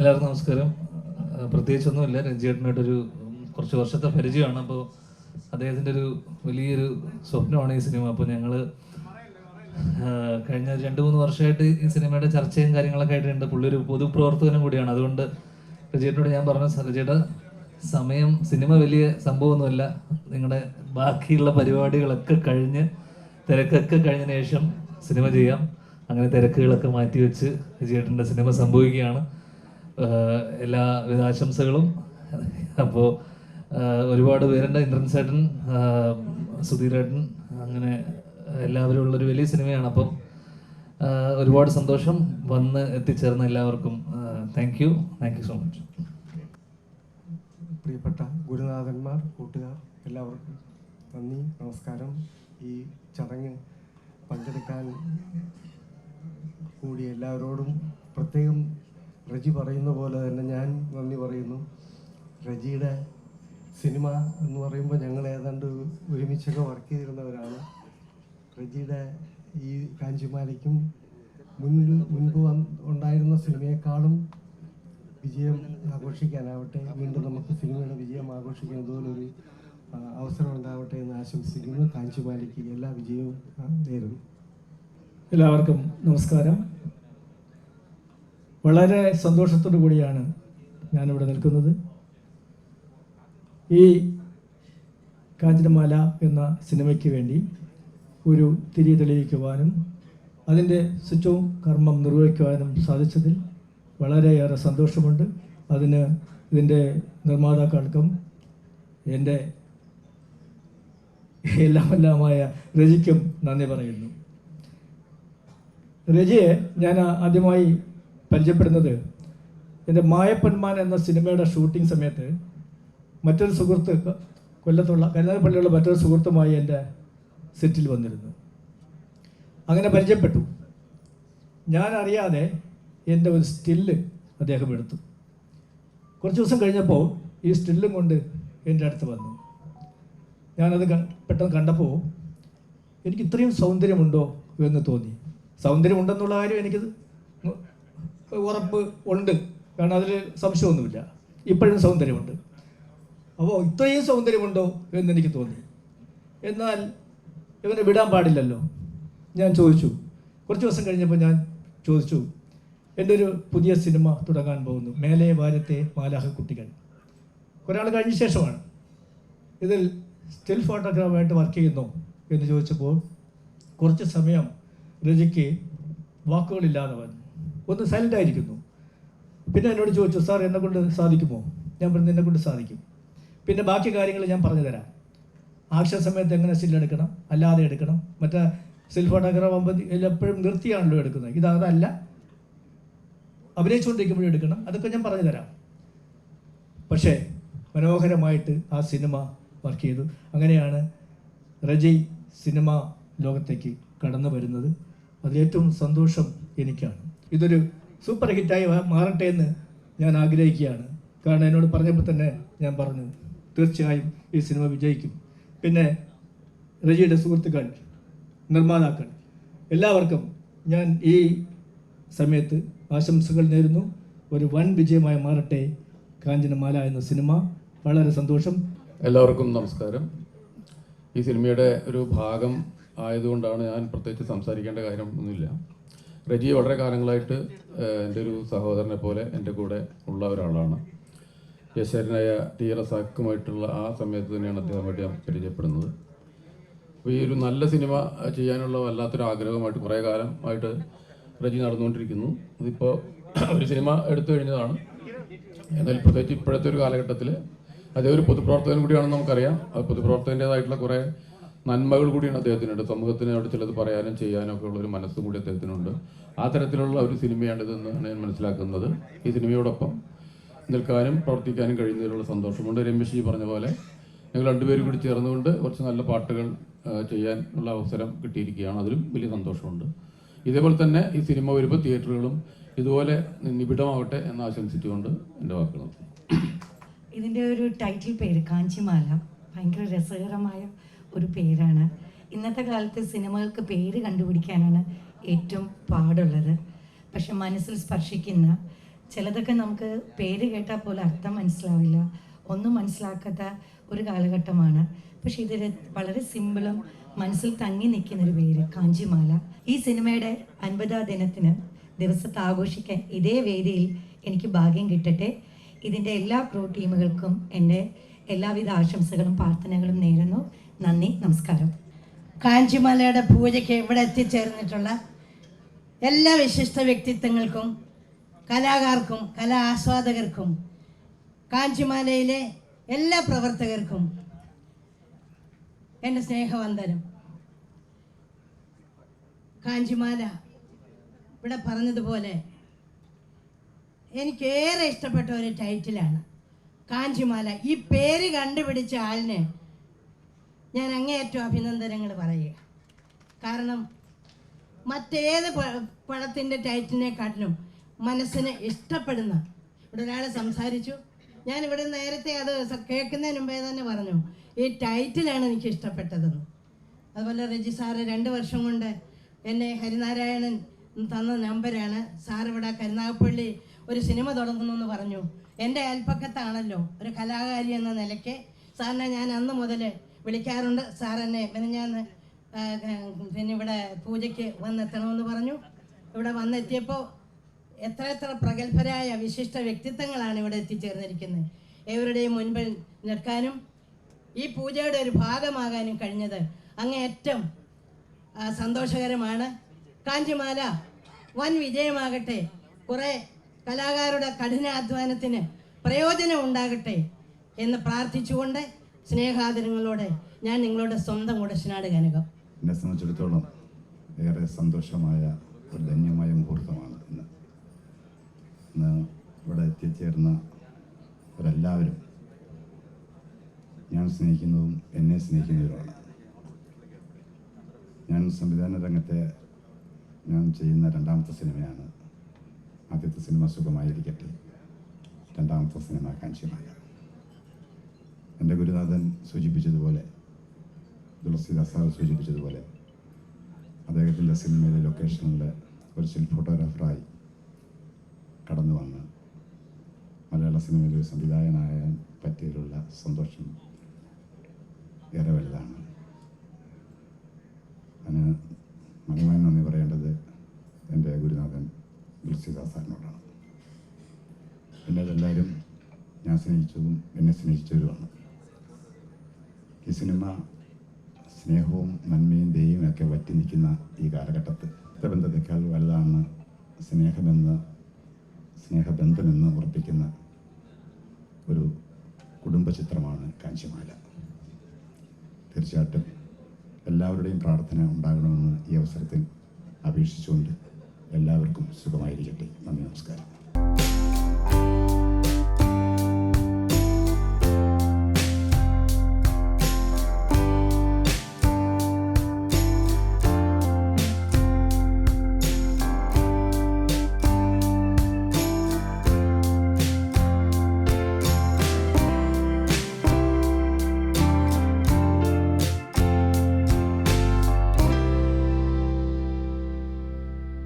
എല്ലാവർക്കും നമസ്കാരം. പ്രത്യേകിച്ചൊന്നുമില്ല. രഞ്ജിയേട്ടനായിട്ടൊരു കുറച്ച് വർഷത്തെ പരിചയമാണ്. അപ്പോൾ അദ്ദേഹത്തിന്റെ ഒരു വലിയൊരു സ്വപ്നമാണ് ഈ സിനിമ. അപ്പോൾ ഞങ്ങൾ കഴിഞ്ഞ രണ്ട് മൂന്ന് വർഷമായിട്ട് ഈ സിനിമയുടെ ചർച്ചയും കാര്യങ്ങളൊക്കെ ആയിട്ടുണ്ട്. പുള്ളി ഒരു പൊതുപ്രവർത്തകനും കൂടിയാണ്. അതുകൊണ്ട് രജിയേട്ടനോട് ഞാൻ പറഞ്ഞ "സ- സമയം സിനിമ വലിയ സംഭവമൊന്നുമല്ല. നിങ്ങളുടെ ബാക്കിയുള്ള പരിപാടികളൊക്കെ കഴിഞ്ഞ് തിരക്കൊക്കെ കഴിഞ്ഞതിന് ശേഷം സിനിമ ചെയ്യാം. അങ്ങനെ തിരക്കുകളൊക്കെ മാറ്റിവെച്ച് രജിയേട്ടന്റെ സിനിമ സംഭവിക്കുകയാണ്. ആഹ് വിധാശംസകളും അപ്പോൾ ഒരുപാട് പേരുണ്ട്. ഇന്ദ്രൻ സുധീരേട്ടൻ അങ്ങനെ എല്ലാവരും ഉള്ളൊരു വലിയ സിനിമയാണ്. അപ്പം ഒരുപാട് സന്തോഷം വന്ന് എത്തിച്ചേർന്ന എല്ലാവർക്കും thank you thank you so much പ്രിയപ്പെട്ട ഗുരുനാഥന്മാർ കൂട്ടുകാർ എല്ലാവർക്കും നന്ദി നമസ്കാരം. ഈ ചടങ്ങ് പങ്കെടുക്കാൻ കൂടി എല്ലാവരോടും പ്രത്യേകം റജി പറയുന്ന പോലെ തന്നെ ഞാൻ നന്ദി പറയുന്നു. റജിയുടെ സിനിമ എന്ന് പറയുമ്പോൾ ഞങ്ങൾ ഏതാണ്ട് ഒരുമിച്ചൊക്കെ വർക്ക് ചെയ്തിരുന്നവരാണ്. റജിയുടെ ഈ കാഞ്ചിമാലയ്ക്കും മുൻപ് മുൻപ് ഉണ്ടായിരുന്ന സിനിമയെക്കാളും വിജയം ആഘോഷിക്കാനാവട്ടെ വീണ്ടും നമുക്ക് സിനിമയുടെ വിജയം ആഘോഷിക്കാൻ ഇതുപോലൊരു അവസരം ഉണ്ടാവട്ടെ എന്ന് ആശംസിക്കുന്നു. കാഞ്ചിമാലിക്ക് എല്ലാ വിജയവും നേരുന്നു. എല്ലാവർക്കും നമസ്കാരം. വളരെ സന്തോഷത്തോടു കൂടിയാണ് ഞാനിവിടെ നിൽക്കുന്നത്. ഈ കാഞ്ചനമാല എന്ന സിനിമയ്ക്ക് വേണ്ടി ഒരു തിരി തെളിയിക്കുവാനും അതിന്റെ സ്വിച്ചവും കർമ്മം നിർവഹിക്കുവാനും സാധിച്ചതിൽ വളരെയേറെ സന്തോഷമുണ്ട്. അതിന് ഇതിന്റെ നിർമ്മാതാക്കൾക്കും എന്റെ എല്ലാമെല്ലാമായ രചിക്കും നന്ദി പറയുന്നു. രജിയെ ഞാൻ ആദ്യമായി പരിചയപ്പെടുന്നത് എന്റെ മായപ്പന്മാൻ എന്ന സിനിമയുടെ ഷൂട്ടിംഗ് സമയത്ത് മറ്റൊരു സുഹൃത്ത് കൊല്ലത്തുള്ള കരുനാഗപ്പള്ളിയുള്ള മറ്റൊരു സുഹൃത്തുമായി എന്റെ സെറ്റിൽ വന്നിരുന്നു. അങ്ങനെ പരിചയപ്പെട്ടു. ഞാൻ അറിയാതെ എന്റെ ഒരു സ്റ്റില്ല് അദ്ദേഹം എടുത്തു. കുറച്ച് ദിവസം കഴിഞ്ഞപ്പോൾ ഈ സ്റ്റില്ലും കൊണ്ട് എന്റെ അടുത്ത് വന്നു. ഞാനത് പെട്ടെന്ന് കണ്ടപ്പോൾ എനിക്ക് ഇത്രയും സൗന്ദര്യമുണ്ടോ എന്ന് തോന്നി. സൗന്ദര്യമുണ്ടെന്നുള്ള കാര്യം എനിക്ക് ഉറപ്പ് ഉണ്ട്. കാരണം അതിൽ സംശയമൊന്നുമില്ല. ഇപ്പോഴും സൗന്ദര്യമുണ്ട്. അപ്പോൾ ഇത്രയും സൗന്ദര്യമുണ്ടോ എന്ന് എനിക്ക് തോന്നി. എന്നാൽ ഇവനെ വിടാൻ പാടില്ലല്ലോ. ഞാൻ ചോദിച്ചു. കുറച്ച് ദിവസം കഴിഞ്ഞപ്പോൾ ഞാൻ ചോദിച്ചു എന്റെ ഒരു പുതിയ സിനിമ തുടങ്ങാൻ പോകുന്നു. മേലെ വാരത്തെ മാലാഹ കുട്ടികൾ. ഒരാൾ കഴിഞ്ഞ ശേഷമാണ്. ഇതിൽ സ്റ്റിൽ ഫോട്ടോഗ്രാഫായിട്ട് വർക്ക് ചെയ്യുന്നു? എന്ന് ചോദിച്ചപ്പോൾ കുറച്ച് സമയം രജിക്ക് വാക്കുകളില്ലാതെ വന്നു ഒന്ന് സൈലന്റ് ആയിരിക്കുന്നു. പിന്നെ എന്നോട് ചോദിച്ചു സാർ എന്നെ കൊണ്ട് സാധിക്കുമോ? ഞാൻ പറഞ്ഞു എന്നെ കൊണ്ട് സാധിക്കും. പിന്നെ ബാക്കി കാര്യങ്ങൾ ഞാൻ പറഞ്ഞു തരാം ആക്ഷൻ സമയത്ത് എങ്ങനെ എടുക്കണം? അല്ലാതെ എടുക്കണം. മറ്റേ സ്റ്റിൽ ഫോട്ടോഗ്രാഫ് ആകുമ്പോൾ എപ്പോഴും നിർത്തിയാണല്ലോ എടുക്കുന്നത്. ഇത് അതല്ല. അഭിനയിച്ചുകൊണ്ടിരിക്കുമ്പോഴും എടുക്കണം. അതൊക്കെ ഞാൻ പറഞ്ഞു തരാം പക്ഷേ മനോഹരമായിട്ട് ആ സിനിമ വർക്ക് ചെയ്തു. അങ്ങനെയാണ് റജയ് സിനിമ ലോകത്തേക്ക് കടന്നു വരുന്നത് അതിലേറ്റവും സന്തോഷം എനിക്കാണ്. ഇതൊരു സൂപ്പർ ഹിറ്റായി മാറട്ടെ എന്ന് ഞാൻ ആഗ്രഹിക്കുകയാണ്. കാരണം എന്നോട് പറഞ്ഞപ്പോൾ തന്നെ ഞാൻ പറഞ്ഞു തീർച്ചയായും ഈ സിനിമ വിജയിക്കും. പിന്നെ റജിയുടെ സുഹൃത്തുക്കൾ നിർമ്മാതാക്കൾ എല്ലാവർക്കും ഞാൻ ഈ സമയത്ത് ആശംസകൾ നേരുന്നു. ഒരു വൻ വിജയമായി മാറട്ടെ. കാഞ്ചനമാല എന്ന സിനിമ. വളരെ സന്തോഷം. എല്ലാവർക്കും നമസ്കാരം. ഈ സിനിമയുടെ ഒരു ഭാഗം ആയതുകൊണ്ടാണ് ഞാൻ പ്രത്യേകിച്ച് സംസാരിക്കേണ്ട കാര്യം ഒന്നുമില്ല റജി വളരെ കാലങ്ങളായിട്ട് എന്റെ ഒരു സഹോദരനെ പോലെ എന്റെ കൂടെ ഉള്ള ഒരാളാണ്. യശരനായ ടി റസാക്കുമായിട്ടുള്ള ആ സമയത്ത് തന്നെയാണ് അദ്ദേഹമായിട്ട് ഞാൻ പരിചയപ്പെടുന്നത്. അപ്പോൾ ഈ ഒരു നല്ല സിനിമ ചെയ്യാനുള്ള വല്ലാത്തൊരു ആഗ്രഹമായിട്ട് കുറേ കാലമായിട്ട് റജി നടന്നുകൊണ്ടിരിക്കുന്നു. ഇതിപ്പോൾ ഒരു സിനിമ എടുത്തു കഴിഞ്ഞതാണ്. എന്നാൽ പ്രത്യേകിച്ച് ഇപ്പോഴത്തെ ഒരു കാലഘട്ടത്തിൽ അതേ ഒരു പൊതുപ്രവർത്തകൻ കൂടിയാണെന്ന് നമുക്കറിയാം. അത് പൊതുപ്രവർത്തകന്റെതായിട്ടുള്ള കുറേ നന്മകൾ കൂടിയാണ് അദ്ദേഹത്തിനുണ്ട് സമൂഹത്തിന് അവിടെ ചിലത് പറയാനും ചെയ്യാനും ഒക്കെ ഉള്ളൊരു മനസ്സും കൂടി അദ്ദേഹത്തിനുണ്ട്. ആ തരത്തിലുള്ള ഒരു സിനിമയാണ് ഇതെന്നാണ് ഞാൻ മനസ്സിലാക്കുന്നത്. ഈ സിനിമയോടൊപ്പം നിൽക്കാനും പ്രവർത്തിക്കാനും കഴിയുന്നതിലുള്ള സന്തോഷമുണ്ട്. രമേശ് ജി പറഞ്ഞ പോലെ ഞങ്ങൾ രണ്ടുപേരും കൂടി ചേർന്നുകൊണ്ട് കുറച്ച് നല്ല പാട്ടുകൾ ചെയ്യാനുള്ള അവസരം കിട്ടിയിരിക്കുകയാണ്. അതിലും വലിയ സന്തോഷമുണ്ട്. ഇതേപോലെ തന്നെ ഈ സിനിമ വരുമ്പോൾ തിയേറ്ററുകളും ഇതുപോലെ നിബിഡമാവട്ടെ എന്ന് ആശംസിച്ചുകൊണ്ട് എന്റെ വാക്കുകൾ ഇതിന്റെ ഒരു ടൈറ്റിൽ പേര് കാഞ്ചിമാല. ഭയങ്കര രസകരമായ ഒരു പേരാണ്. ഇന്നത്തെ കാലത്ത് സിനിമകൾക്ക് പേര് കണ്ടുപിടിക്കാനാണ് ഏറ്റവും പാടുള്ളത്. പക്ഷെ മനസ്സിൽ സ്പർശിക്കുന്ന ചിലതൊക്കെ നമുക്ക് പേര് കേട്ടാൽ പോലും അർത്ഥം മനസ്സിലാവില്ല. ഒന്നും മനസ്സിലാക്കാത്ത ഒരു കാലഘട്ടമാണ്. പക്ഷെ ഇതൊരു വളരെ സിമ്പിളും മനസ്സിൽ തങ്ങി നിൽക്കുന്ന ഒരു പേര് കാഞ്ചിമാല. ഈ സിനിമയുടെ അൻപതാം ദിനത്തിന് ദിവസത്തെ ആഘോഷിക്കാൻ ഇതേ വേദിയിൽ എനിക്ക് ഭാഗ്യം കിട്ടട്ടെ. ഇതിന്റെ എല്ലാ പ്രോ ടീമുകൾക്കും എന്റെ എല്ലാവിധ ആശംസകളും പ്രാർത്ഥനകളും നേരുന്നു. നന്ദി നമസ്കാരം. കാഞ്ചിമലയുടെ പൂജയ്ക്ക് ഇവിടെ എത്തിച്ചേർന്നിട്ടുള്ള എല്ലാ വിശിഷ്ട വ്യക്തിത്വങ്ങൾക്കും കലാകാർക്കും കലാ ആസ്വാദകർക്കും കാഞ്ചിമാലയിലെ എല്ലാ പ്രവർത്തകർക്കും എന്റെ സ്നേഹവന്ദനം. കാഞ്ചിമാല ഇവിടെ പറഞ്ഞതുപോലെ എനിക്കേറെ ഇഷ്ടപ്പെട്ട ഒരു ടൈറ്റിലാണ് കാഞ്ചിമാല. ഈ പേര് കണ്ടുപിടിച്ച ആളിന് ഞാൻ അങ്ങേയറ്റം അഭിനന്ദനങ്ങൾ പറയുക. കാരണം മറ്റേത് പഴത്തിന്റെ ടൈറ്റിനെക്കാട്ടിലും മനസ്സിന് ഇഷ്ടപ്പെടുന്ന ഇവിടെ ഒരാൾ സംസാരിച്ചു. ഞാൻ ഇവിടെ നേരത്തെ അത് കേൾക്കുന്നതിന് മുമ്പേ തന്നെ പറഞ്ഞു ഈ ടൈറ്റിലാണ് എനിക്ക് ഇഷ്ടപ്പെട്ടതെന്ന്. അതുപോലെ റെജി സാറ് രണ്ട് വർഷം കൊണ്ട് എന്നെ ഹരിനാരായണൻ തന്ന നമ്പരാണ്. സാർ ഇവിടെ കരുനാഗപ്പള്ളി ഒരു സിനിമ തുടങ്ങുന്നു എന്ന് പറഞ്ഞു. എന്റെ അയൽപ്പക്കത്താണല്ലോ ഒരു കലാകാരി എന്ന നിലയ്ക്ക് സാറിനെ ഞാൻ അന്ന് മുതൽ വിളിക്കാറുണ്ട്. സാർ എന്നെ മെനഞ്ഞാന്ന് പിന്നെ ഇവിടെ പൂജയ്ക്ക് വന്നെത്തണമെന്ന് പറഞ്ഞു. ഇവിടെ വന്നെത്തിയപ്പോൾ എത്ര എത്ര പ്രഗത്ഭരായ വിശിഷ്ട വ്യക്തിത്വങ്ങളാണ് ഇവിടെ എത്തിച്ചേർന്നിരിക്കുന്നത്. ഏവരുടെയും മുൻപിൽ നിൽക്കാനും ഈ പൂജയുടെ ഒരു ഭാഗമാകാനും കഴിഞ്ഞത് അങ്ങേയറ്റം സന്തോഷകരമാണ്. കാഞ്ചിമാല വൻ വിജയമാകട്ടെ. കുറേ കലാകാരുടെ കഠിനാധ്വാനത്തിന് പ്രയോജനം ഉണ്ടാകട്ടെ എന്ന് പ്രാർത്ഥിച്ചുകൊണ്ട് സ്നേഹാദരങ്ങളോടെ ഞാൻ നിങ്ങളുടെ സ്വന്തം ഉടശനാട് കനകം. എന്നെ സംബന്ധിച്ചിടത്തോളം ഏറെ സന്തോഷമായ ഒരു ധന്യമായ മുഹൂർത്തമാണ് ഇന്ന്. ഇന്ന് ഇവിടെ എത്തിച്ചേർന്ന അവരെല്ലാവരും ഞാൻ സ്നേഹിക്കുന്നതും എന്നെ സ്നേഹിക്കുന്നവരുമാണ്. ഞാൻ സംവിധാന രംഗത്തെ ഞാൻ ചെയ്യുന്ന രണ്ടാമത്തെ സിനിമയാണ്. ആദ്യത്തെ സിനിമ സുഖമായിരിക്കട്ടെ. രണ്ടാമത്തെ സിനിമ കാഞ്ചിമാല. എന്റെ ഗുരുനാഥൻ സൂചിപ്പിച്ചതുപോലെ തുളസിദാസ് സാർ സൂചിപ്പിച്ചതുപോലെ അദ്ദേഹത്തിന്റെ സിനിമയിലെ ലൊക്കേഷനിൽ ഒരു സിൽ ഫോട്ടോഗ്രാഫറായി കടന്നു വന്ന് മലയാള സിനിമയിലെ ഒരു സംവിധായകനായ പറ്റിയതിലുള്ള സന്തോഷം ഏറെ വലുതാണ്. അതിന് മണിമാൻ നന്ദി പറയേണ്ടത് എന്റെ ഗുരുനാഥൻ തുളസിദാസ് സാറിനോടാണ്. പിന്നെ ഞാൻ സ്നേഹിച്ചതും എന്നെ സ്നേഹിച്ചവരുമാണ്. ഈ സിനിമ സ്നേഹവും നന്മയും ദയവും ഒക്കെ വറ്റി നിൽക്കുന്ന ഈ കാലഘട്ടത്തിൽ. ബന്ധത്തെക്കാൾ വലുതാണ് സ്നേഹമെന്ന് സ്നേഹബന്ധമെന്ന് ഉറപ്പിക്കുന്ന ഒരു കുടുംബ ചിത്രമാണ് കാഞ്ചിമാല. തീർച്ചയായിട്ടും എല്ലാവരുടെയും പ്രാർത്ഥന ഉണ്ടാകണമെന്ന് ഈ അവസരത്തിൽ അപേക്ഷിച്ചുകൊണ്ട് എല്ലാവർക്കും സുഖമായിരിക്കട്ടെ. നന്ദി നമസ്കാരം.